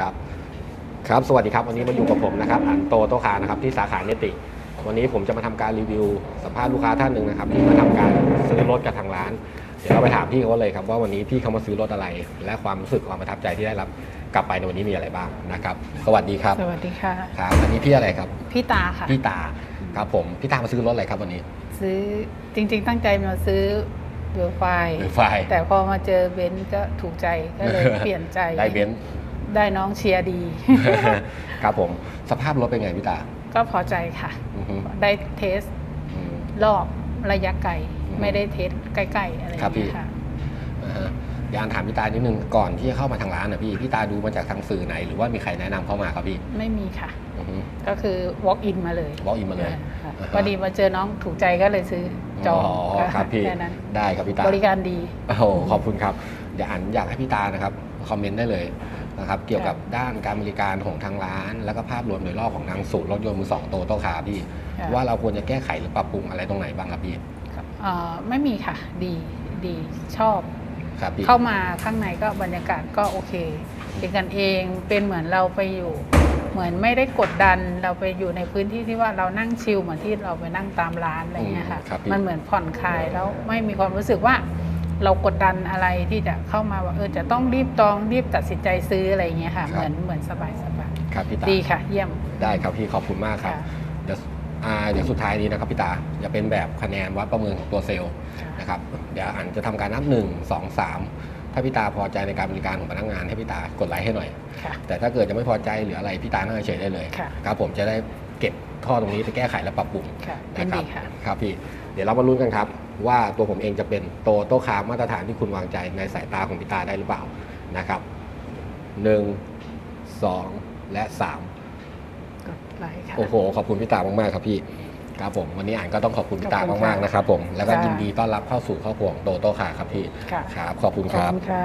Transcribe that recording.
ครับครับสวัสดีครับวันนี้มาอยู่กับผมนะครับอันโตโตคานะครับที่สาขาเนติ วันนี้ผมจะมาทำการรีวิวสัมภาษณ์ลูกค้าท่านหนึ่งนะครับที่มาทำการซื้อรถกับทางร้าน เดี๋ยวเราไปถามพี่เขาเลยครับว่าวันนี้พี่เขามาซื้อรถอะไร และความรู้สึกความประทับใจที่ได้รับกลับไปในวันนี้มีอะไรบ้างนะครับ สวัสดีครับ สวัสดีค่ะครับอันนี้พี่อะไรครับพี่ตาค่ะพี่ตาครับผมพี่ตามาซื้อรถอะไรครับวันนี้ ซื้อจริง ๆ ตั้งใจมาซื้อเบลไฟหรือไฟแต่พอมาเจอเบนซ์ก็ถูกใจก็เลยเปลี่ยนใจได้เบนซ์ ได้น้องเชียร์ดี ครับผม สภาพรถเป็นไงพี่ตา ก็พอใจค่ะ อือฮึได้เทสอืม รอบระยะไกล อืมไม่ได้เทสใกล้ๆอะไรอย่างครับพี่เงี้ยค่ะอ่าฮะอยากถามพี่ตานิดนึงก่อนที่จะเข้ามาทางร้านนะพี่พี่ตาดูมาจากทางสื่อไหน หรือว่ามีใครแนะนำเข้ามาครับพี่ไม่มีค่ะ อือฮึ ก็คือ walk in มาเลย walk in มาเลยค่ะอ่าฮะ พอดีมาเจอน้องถูกใจก็เลยซื้อจองครับพี่แค่นั้นได้ครับพี่ตา บริการดี โอ้โหขอบคุณครับ เดี๋ยวอันอยากให้พี่ตานะครับ คอมเมนต์ได้เลยนะครับเกี่ยวกับด้านการบริการของทางร้าน แล้วก็ภาพรวมโดยรอบของทางศูนย์รถยนต์มือสองโตโต้คาร์พี่ค่ะว่าเราควรจะแก้ไขหรือปรับปรุงอะไรตรงไหนบ้างครับพี่เอ่อไม่มีค่ะดีดีชอบครับพี่เข้ามาข้างในก็บรรยากาศก็โอเคเป็นกันเองเป็นเหมือนเราไปอยู่เหมือนไม่ได้กดดันเราไปอยู่ในพื้นที่ที่ว่าเรานั่งชิลเหมือนที่เราไปนั่งตามร้านอะไรเงี้ยค่ะอืมครับพี่มันเหมือนผ่อนคลายแล้วไม่มีความรู้สึกว่า เรากดดันอะไรที่จะเข้ามาว่าเออจะต้องรีบจองรีบตัดสินใจซื้ออะไรเงี้ยค่ะเหมือนเหมือนสบายสบายครับพี่ตาดีค่ะ เยี่ยม ได้ครับพี่ขอบคุณมากครับค่ะเดี๋ยวอ่าเดี๋ยวสุดท้ายนี้นะครับพี่ตาจะเป็นแบบคะแนนวัดประเมินของตัวเซลล์ค่ะ นะครับเดี๋ยวอันจะทำการนับ1 2 3ถ้าพี่ตาพอใจในการบริการของพนักงานให้พี่ตากดไลค์ให้หน่อย ค่ะ แต่ถ้าเกิดจะไม่พอใจหรืออะไรพี่ตานั่งเฉยๆได้เลยค่ะ ครับผมจะได้ เก็บข้อตรงนี้ไปแก้ไขและปรับปรุงค่ะยินะนครัดีค่ะ ครับพี่เดี๋ยวเรามาลุ้นกันครับ ว่าตัวผมเองจะเป็นโตโต้คาร์มาตรฐานที่คุณวางใจในสายตาของพี่ตาได้หรือเปล่านะครับหนึ่งสองและสาม กดไลค์ค่ะ โอ้โห ขอบคุณพี่ตามาก ๆ ครับพี่ ครับผม วันนี้อ่านก็ต้องขอบคุณพี่ตาขอบคุณมากๆค่ะนะครับผม แล้วก็ค่ะยินดีต้อนรับเข้าสู่ครอบครัวของโตโต้คาร์ครับพี่ ค่ะ ครับ ขอบคุณขคอบรับ คุณค่ะ